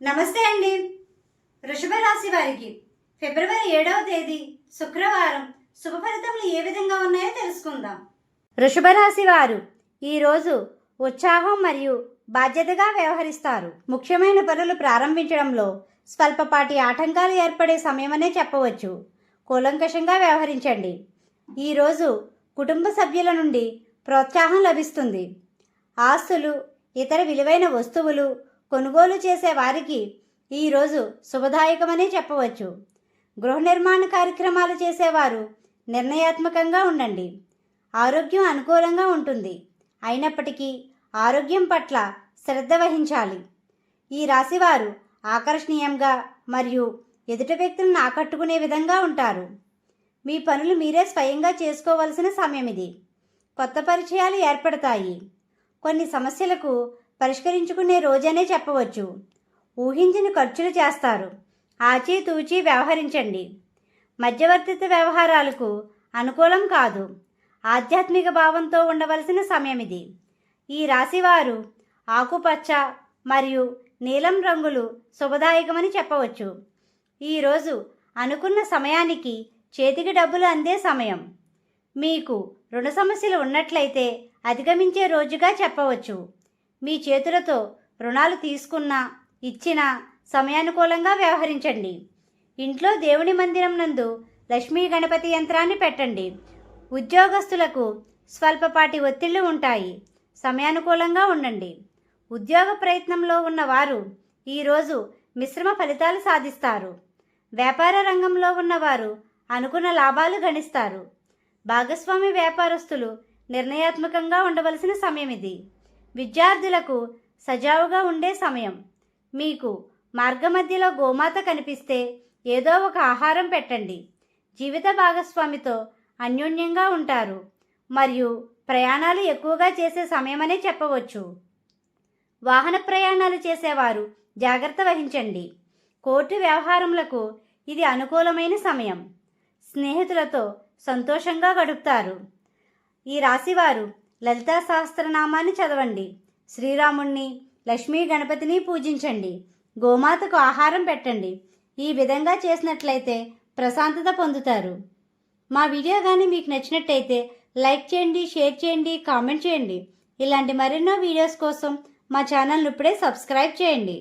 నమస్తే అండి. వృషభ రాశి వారికి ఫిబ్రవరి ఏడవ తేదీ శుక్రవారం శుభ ఫలితములు ఏ విధంగా ఉన్నాయో తెలుసుకుందాం. వృషభ రాశి వారు ఈరోజు ఉత్సాహం మరియు బాధ్యతగా వ్యవహరిస్తారు. ముఖ్యమైన పనులు ప్రారంభించడంలో స్వల్పపాటి ఆటంకాలు ఏర్పడే సమయమనే చెప్పవచ్చు. కూలంకషంగా వ్యవహరించండి. ఈరోజు కుటుంబ సభ్యుల నుండి ప్రోత్సాహం లభిస్తుంది. ఆస్తులు ఇతర విలువైన వస్తువులు కొనుగోలు చేసే వారికి ఈరోజు శుభదాయకమనే చెప్పవచ్చు. గృహ నిర్మాణ కార్యక్రమాలు చేసేవారు నిర్ణయాత్మకంగా ఉండండి. ఆరోగ్యం అనుకూలంగా ఉంటుంది. అయినప్పటికీ ఆరోగ్యం పట్ల శ్రద్ధ వహించాలి. ఈ రాశివారు ఆకర్షణీయంగా మరియు ఎదుటి వ్యక్తులను ఆకట్టుకునే విధంగా ఉంటారు. మీ పనులు మీరే స్వయంగా చేసుకోవలసిన సమయం ఇది. కొత్త పరిచయాలు ఏర్పడతాయి. కొన్ని సమస్యలకు పరిష్కరించుకునే రోజనే చెప్పవచ్చు. ఊహించిన ఖర్చులు చేస్తారు. ఆచితూచి వ్యవహరించండి. మధ్యవర్తిత్వ వ్యవహారాలకు అనుకూలం కాదు. ఆధ్యాత్మిక భావంతో ఉండవలసిన సమయం ఇది ఈ రాశివారు ఆకుపచ్చ మరియు నీలం రంగులు శుభదాయకమని చెప్పవచ్చు. ఈరోజు అనుకున్న సమయానికి చేతికి డబ్బులు అందే సమయం. మీకు రుణ సమస్యలు ఉన్నట్లయితే అధిగమించే రోజుగా చెప్పవచ్చు. మీ చేతులతో రుణాలు తీసుకున్నా ఇచ్చినా సమయానుకూలంగా వ్యవహరించండి. ఇంట్లో దేవుని మందిరం నందు లక్ష్మీ గణపతి యంత్రాన్ని పెట్టండి. ఉద్యోగస్తులకు స్వల్పపాటి ఒత్తిళ్ళు ఉంటాయి. సమయానుకూలంగా ఉండండి. ఉద్యోగ ప్రయత్నంలో ఉన్నవారు ఈరోజు మిశ్రమ ఫలితాలు సాధిస్తారు. వ్యాపార రంగంలో ఉన్నవారు అనుకున్న లాభాలు గణిస్తారు. భాగస్వామి వ్యాపారస్తులు నిర్ణయాత్మకంగా ఉండవలసిన సమయం ఇది విద్యార్థులకు సజావుగా ఉండే సమయం. మీకు మార్గమధ్యలో గోమాత కనిపిస్తే ఏదో ఒక ఆహారం పెట్టండి. జీవిత భాగస్వామితో అన్యోన్యంగా ఉంటారు. మరియు ప్రయాణాలు ఎక్కువగా చేసే సమయమనే చెప్పవచ్చు. వాహన ప్రయాణాలు చేసేవారు జాగ్రత్త వహించండి. కోర్టు వ్యవహారములకు ఇది అనుకూలమైన సమయం. స్నేహితులతో సంతోషంగా గడుపుతారు. ఈ రాశివారు లలితా సహస్రనామాన్ని చదవండి. శ్రీరాముణ్ణి లక్ష్మీ గణపతిని పూజించండి. గోమాతకు ఆహారం పెట్టండి. ఈ విధంగా చేసినట్లయితే ప్రశాంతత పొందుతారు. మా వీడియో కానీ మీకు నచ్చినట్టయితే లైక్ చేయండి షేర్ చేయండి కామెంట్ చేయండి. ఇలాంటి మరెన్నో వీడియోస్ కోసం మా ఛానల్ను ఇప్పుడే సబ్స్క్రైబ్ చేయండి.